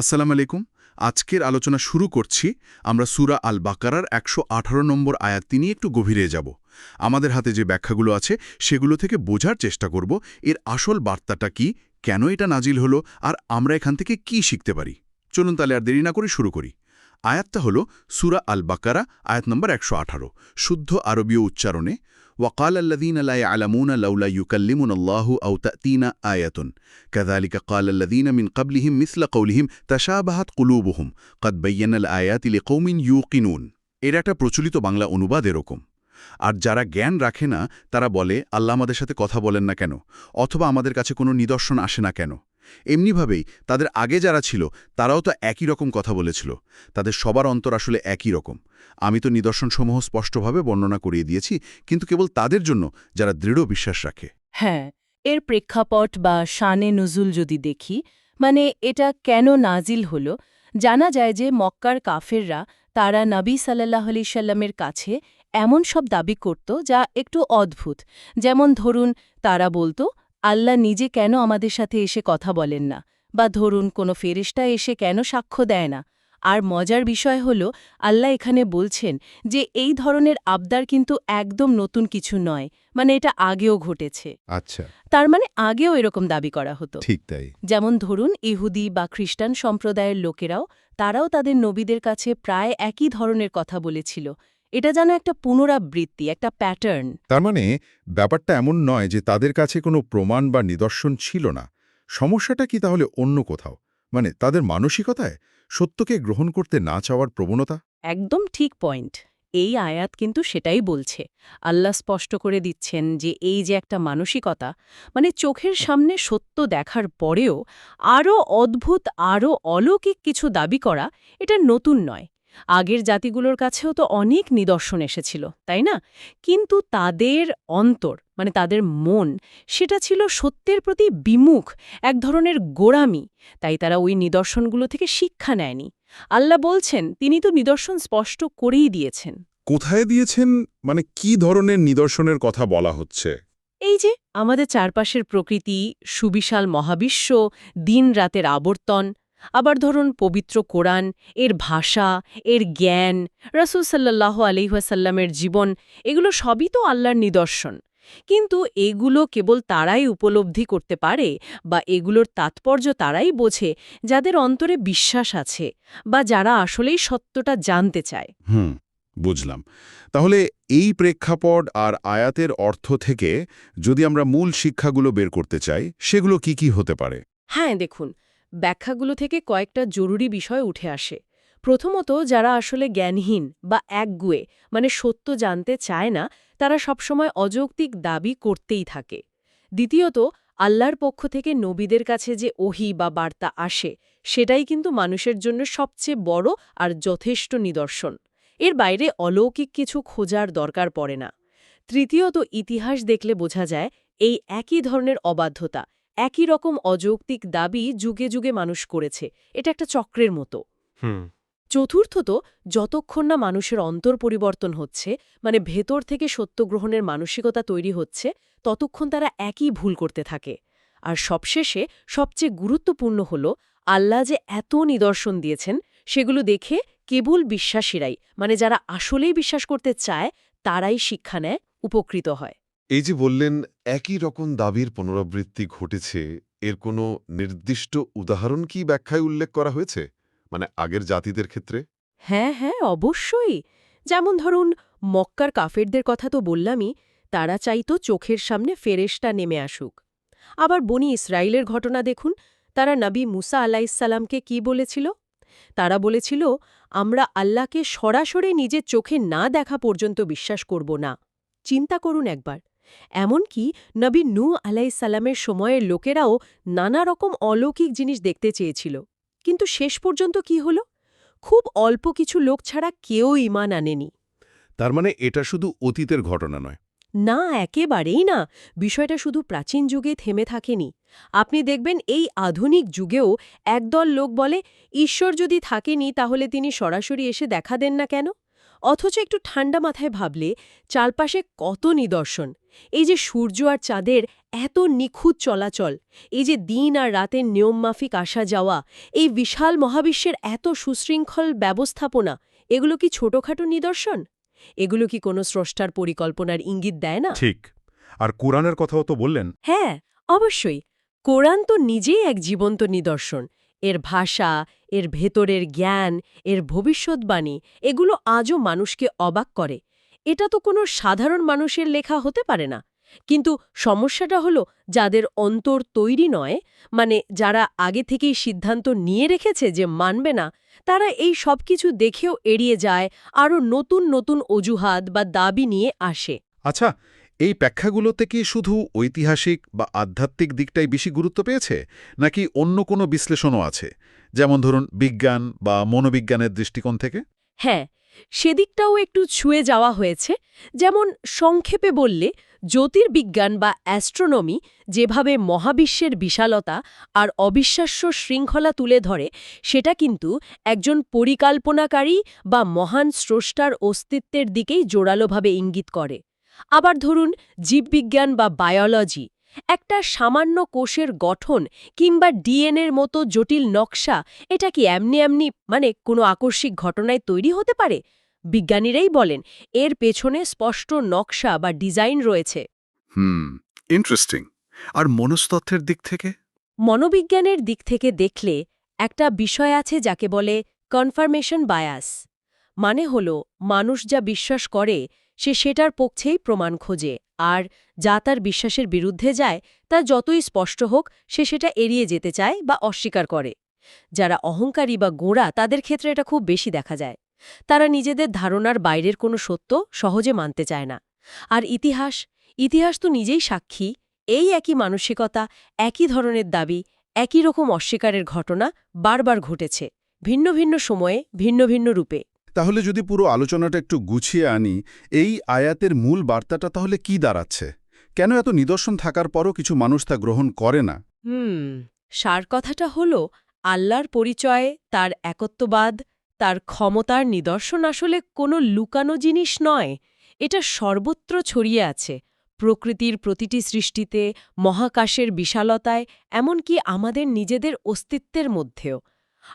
আসসালামু আলাইকুম। আজকের আলোচনা শুরু করছি আমরা সুরা আল বাকারার একশো আঠারো নম্বর আয়াতটি নিয়ে একটু গভীরে যাব। আমাদের হাতে যে ব্যাখ্যাগুলো আছে সেগুলো থেকে বোঝার চেষ্টা করব। এর আসল বার্তাটা কি? কেন এটা নাজিল হলো? আর আমরা এখান থেকে কি শিখতে পারি? চলুন তাহলে আর দেরি না করে শুরু করি। আয়াতটা হলো সুরা আল বাকারা আয়াত নম্বর একশো আঠারো। শুদ্ধ আরবীয় উচ্চারণে وقال الذين لا يعلمون لولا يكلمنا الله أو تأتينا آية كذلك قال الذين من قبلهم مثل قولهم تشابهت قلوبهم قد بينا الآيات لقوم يوقنون এর একটা প্রচলিত বাংলা অনুবাদ এরকম আর যারা জ্ঞান রাখে না তারা বলে আল্লাহ আমাদের সাথে কথা বলেন না কেন অথবা আমাদের কাছে কোনো নিদর্শন আসে না কেন এমনিভাবেই তাদের আগে যারা ছিল, তারাও তো একই রকম কথা বলেছিল। তাদের সবার অন্তর আসলে একই রকম। আমি তো নিদর্শনসমূহ স্পষ্টভাবে বর্ণনা করিয়ে দিয়েছি, কিন্তু কেবল তাদের জন্য যারা দৃঢ় বিশ্বাস রাখে। হ্যাঁ এর প্রেক্ষাপট বা শানে নজুল যদি দেখি মানে এটা কেন নাজিল হল, জানা যায় যে মক্কার কাফেররা তারা নবী সাল্লাহ আলি সাল্লামের কাছে এমন সব দাবি করত যা একটু অদ্ভুত। যেমন ধরুন, তারা বলতো আল্লাহ নিজে কেন আমাদের সাথে এসে কথা বলেন না? বা ধরুন কোনো ফেরিস্টা এসে কেন সাক্ষ্য দেয় না? আর মজার বিষয় হল আল্লাহ এখানে বলছেন যে এই ধরনের আবদার কিন্তু একদম নতুন কিছু নয়। মানে এটা আগেও ঘটেছে। আচ্ছা। তার মানে আগেও এরকম দাবি করা হতো। ঠিক তাই। যেমন ধরুন ইহুদি বা খ্রিস্টান সম্প্রদায়ের লোকেরাও তারাও তাদের নবীদের কাছে প্রায় একই ধরনের কথা বলেছিল। এটা যেন একটা পুনরাবৃত্তি একটা প্যাটার্ন তার মানে ব্যাপারটা এমন নয় যে তাদের কাছে কোনো প্রমাণ বা নিদর্শন ছিল না। সমস্যাটা কি তাহলে অন্য কোথাও? মানে তাদের মানসিকতায়? সত্যকে গ্রহণ করতে না চাওয়ার প্রবণতা? একদম ঠিক পয়েন্ট এই আয়াত কিন্তু সেটাই বলছে। আল্লাহ স্পষ্ট করে দিচ্ছেন যে এই যে একটা মানসিকতা মানে চোখের সামনে সত্য দেখার পরেও আরও অদ্ভুত আরও অলৌকিক কিছু দাবি করা এটা নতুন নয়। আগের জাতিগুলোর কাছেও তো অনেক নিদর্শন এসেছিল তাই না? কিন্তু তাদের অন্তর মানে তাদের মন সেটা ছিল সত্যের প্রতি বিমুখ এক ধরনের গোড়ামি তাই তারা ওই নিদর্শনগুলো থেকে শিক্ষা নেয়নি। আল্লাহ বলছেন তিনি তো নিদর্শন স্পষ্ট করেই দিয়েছেন। কোথায় দিয়েছেন? মানে কি ধরনের নিদর্শনের কথা বলা হচ্ছে? এই যে আমাদের চারপাশের প্রকৃতি সুবিশাল মহাবিশ্ব দিন রাতের আবর্তন আবার ধরুন পবিত্র কোরআন এর ভাষা এর জ্ঞান রসুল সাল্লাহ আলিহাসাল্লামের জীবন এগুলো সবই তো আল্লাহর নিদর্শন। কিন্তু এগুলো কেবল তারাই উপলব্ধি করতে পারে বা এগুলোর তাৎপর্য তারাই বোঝে যাদের অন্তরে বিশ্বাস আছে বা যারা আসলেই সত্যটা জানতে চায়। হুম বুঝলাম। তাহলে এই প্রেক্ষাপট আর আয়াতের অর্থ থেকে যদি আমরা মূল শিক্ষাগুলো বের করতে চাই সেগুলো কি কি হতে পারে? হ্যাঁ দেখুন ব্যাখ্যাগুলো থেকে কয়েকটা জরুরি বিষয় উঠে আসে। প্রথমত, যারা আসলে জ্ঞানহীন বা একগুয়ে মানে সত্য জানতে চায় না, তারা সবসময় অযৌক্তিক দাবি করতেই থাকে। দ্বিতীয়ত, আল্লাহর পক্ষ থেকে নবীদের কাছে যে ওহি বা বার্তা আসে, সেটাই কিন্তু মানুষের জন্য সবচেয়ে বড় আর যথেষ্ট নিদর্শন। এর বাইরে অলৌকিক কিছু খোঁজার দরকার পড়ে না। তৃতীয়ত, ইতিহাস দেখলে বোঝা যায়, এই একই ধরনের অবাধ্যতা একই রকম অযৌক্তিক দাবি যুগে যুগে মানুষ করেছে। এটা একটা চক্রের মতো। চতুর্থত যতক্ষণ না মানুষের অন্তর পরিবর্তন হচ্ছে মানে ভেতর থেকে সত্য গ্রহণের মানসিকতা তৈরি হচ্ছে ততক্ষণ তারা একই ভুল করতে থাকে। আর সবশেষে সবচেয়ে গুরুত্বপূর্ণ হল আল্লাহ যে এত নিদর্শন দিয়েছেন সেগুলো দেখে কেবল বিশ্বাসীরাই মানে যারা আসলেই বিশ্বাস করতে চায় তারাই শিক্ষা নেয় উপকৃত হয়। এই যে বললেন, একই রকম দাবির পুনরাবৃত্তি ঘটেছে, এর কোনো নির্দিষ্ট উদাহরণ কি ব্যাখ্যায় উল্লেখ করা হয়েছে? মানে আগের জাতিদের ক্ষেত্রে? হ্যাঁ হ্যাঁ অবশ্যই। যেমন ধরুন, মক্কার কাফেরদের কথা তো বললামই, তারা চাইতো চোখের সামনে ফেরেশটা নেমে আসুক। আবার বনি ইসরায়েলের ঘটনা দেখুন, তারা নবী মুসা আলাইসাল্লামকে কি বলেছিল? তারা বলেছিল, আমরা আল্লাহকে সরাসরি নিজের চোখে না দেখা পর্যন্ত বিশ্বাস করব না। চিন্তা করুন একবার। এমনকি নবী নূ আলাইসাল্লামের সময়ের লোকেরাও নানা রকম অলৌকিক জিনিস দেখতে চেয়েছিল। কিন্তু শেষ পর্যন্ত কি হল? খুব অল্প কিছু লোক ছাড়া কেউ ইমান আনেনি। তার মানে এটা শুধু অতীতের ঘটনা নয়। না একেবারেই না। বিষয়টা শুধু প্রাচীন যুগে থেমে থাকেনি। আপনি দেখবেন এই আধুনিক যুগেও একদল লোক বলে ঈশ্বর যদি থাকেনি তাহলে তিনি সরাসরি এসে দেখা দেন না কেন? অথচ একটু ঠান্ডা মাথায় ভাবলে চারপাশে কত নিদর্শন। এই যে সূর্য আর চাঁদের এত নিখুঁত চলাচল এই যে দিন আর রাতের নিয়মমাফিক আসা যাওয়া এই বিশাল মহাবিশ্বের এত সুশৃঙ্খল ব্যবস্থাপনা এগুলো কি ছোটখাটো নিদর্শন? এগুলো কি কোনো স্রষ্টার পরিকল্পনার ইঙ্গিত দেয় না? ঠিক। আর কোরআনের কথাও তো বললেন। হ্যাঁ অবশ্যই। কোরআন তো নিজেই এক জীবন্ত নিদর্শন। এর ভাষা, এর ভেতরের জ্ঞান, এর ভবিষ্যৎবাণী, এগুলো আজও মানুষকে অবাক করে। এটা তো কোনো সাধারণ মানুষের লেখা হতে পারে না। কিন্তু সমস্যাটা হলো যাদের অন্তর তৈরি নয় মানে যারা আগে থেকেই সিদ্ধান্ত নিয়ে রেখেছে যে মানবে না, তারা এই সব কিছু দেখেও এড়িয়ে যায়, আরও নতুন নতুন অজুহাত বা দাবি নিয়ে আসে। আচ্ছা এই ব্যাখ্যাগুলোতে কি শুধু ঐতিহাসিক বা আধ্যাত্মিক দিকটাই বেশি গুরুত্ব পেয়েছে, নাকি অন্য কোনো বিশ্লেষণও আছে? যেমন ধরুন, বিজ্ঞান বা মনোবিজ্ঞানের দৃষ্টিকোণ থেকে? হ্যাঁ সেদিকটাও একটু ছুঁয়ে যাওয়া হয়েছে। যেমন, সংক্ষেপে বললে, জ্যোতির্বিজ্ঞান বা অ্যাস্ট্রোনমি যেভাবে মহাবিশ্বের বিশালতা আর অবিশ্বাস্য শৃঙ্খলা তুলে ধরে, সেটা কিন্তু একজন পরিকল্পনাকারী বা মহান স্রষ্টার অস্তিত্বের দিকেই জোরালোভাবে ইঙ্গিত করে। আবার ধরুন জীববিজ্ঞান বা বায়োলজি একটা সামান্য কোষের গঠন কিংবা ডিএনএর মতো জটিল নকশা এটা কি এমনি এমনি মানে কোনো আকস্মিক ঘটনায় তৈরি হতে পারে? বিজ্ঞানীরাই বলেন এর পেছনে স্পষ্ট নকশা বা ডিজাইন রয়েছে। হুম ইন্টারেস্টিং আর মনস্তত্ত্বের দিক থেকে? মনোবিজ্ঞানের দিক থেকে দেখলে একটা বিষয় আছে যাকে বলে কনফার্মেশন বায়াস মানে হল মানুষ যা বিশ্বাস করে সে সেটার পক্ষেই প্রমাণ খোঁজে, আর যা তার বিশ্বাসের বিরুদ্ধে যায়, তা যতই স্পষ্ট হোক, সে সেটা এড়িয়ে যেতে চায় বা অস্বীকার করে। যারা অহংকারী বা গোঁড়া, তাদের ক্ষেত্রে এটা খুব বেশি দেখা যায়। তারা নিজেদের ধারণার বাইরের কোনো সত্য সহজে মানতে চায় না। আর ইতিহাস ইতিহাস তো নিজেই সাক্ষী, এই একই মানসিকতা, একই ধরনের দাবি, একই রকম অস্বীকারের ঘটনা বারবার ঘটেছে, ভিন্ন ভিন্ন সময়ে, ভিন্ন ভিন্ন রূপে। তাহলে যদি পুরো আলোচনাটা একটু গুছিয়ে আনি, এই আয়াতের মূল বার্তাটা তাহলে কি দাঁড়াচ্ছে? কেন এত নিদর্শন থাকার পরও কিছু মানুষ তা গ্রহণ করে না? হুম, সার কথাটা হল, আল্লাহর পরিচয়ে তার একত্ববাদ, তার ক্ষমতার নিদর্শন আসলে কোনো লুকানো জিনিস নয়। এটা সর্বত্র ছড়িয়ে আছে, প্রকৃতির প্রতিটি সৃষ্টিতে, মহাকাশের বিশালতায়, এমনকি আমাদের নিজেদের অস্তিত্বের মধ্যেও।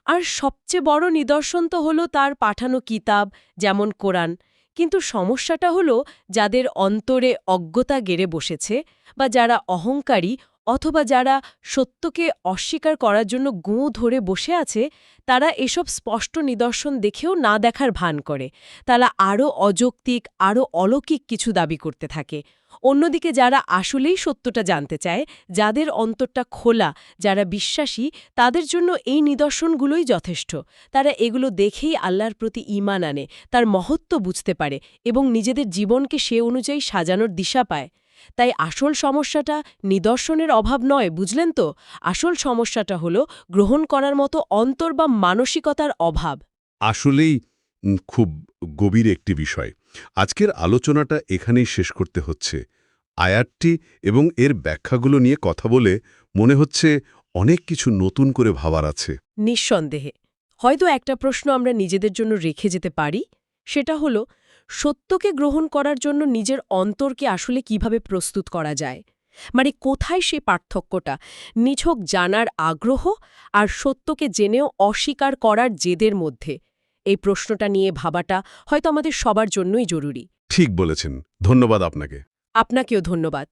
আর সবচেয়ে বড় নিদর্শন তো হল তার পাঠানো কিতাব, যেমন কোরআন। কিন্তু সমস্যাটা হল যাদের অন্তরে অজ্ঞতা গেড়ে বসেছে বা যারা অহংকারী অথবা যারা সত্যকে অস্বীকার করার জন্য গোঁ ধরে বসে আছে, তারা এসব স্পষ্ট নিদর্শন দেখেও না দেখার ভান করে। তারা আরও অযৌক্তিক, আরও অলৌকিক কিছু দাবি করতে থাকে। অন্যদিকে যারা আসলেই সত্যটা জানতে চায়, যাদের অন্তরটা খোলা, যারা বিশ্বাসী, তাদের জন্য এই নিদর্শনগুলোই যথেষ্ট। তারা এগুলো দেখেই আল্লাহর প্রতি ঈমান আনে, তার মহত্ব বুঝতে পারে এবং নিজেদের জীবনকে সে অনুযায়ী সাজানোর দিশা পায়। তাই আসল সমস্যাটা নিদর্শনের অভাব নয় বুঝলেন তো? আসল সমস্যাটা হল গ্রহণ করার মতো অন্তর বা মানসিকতার অভাব। আসলেই খুব গভীর একটি বিষয়। আজকের আলোচনাটা এখানেই শেষ করতে হচ্ছে। আয়াতটি এবং এর ব্যাখ্যাগুলো নিয়ে কথা বলে মনে হচ্ছে অনেক কিছু নতুন করে ভাবার আছে। নিঃসন্দেহে। হয়তো একটা প্রশ্ন আমরা নিজেদের জন্য রেখে যেতে পারি সেটা হল সত্যকে গ্রহণ করার জন্য নিজের অন্তরকে আসলে কীভাবে প্রস্তুত করা যায়? মানে কোথায় সে পার্থক্যটা? নিছক জানার আগ্রহ আর সত্যকে জেনেও অস্বীকার করার জেদের মধ্যে। এই প্রশ্নটা নিয়ে ভাবাটা হয়তো আমাদের সবার জন্যই জরুরি। ঠিক বলেছেন। ধন্যবাদ আপনাকে। আপনাকেও ধন্যবাদ।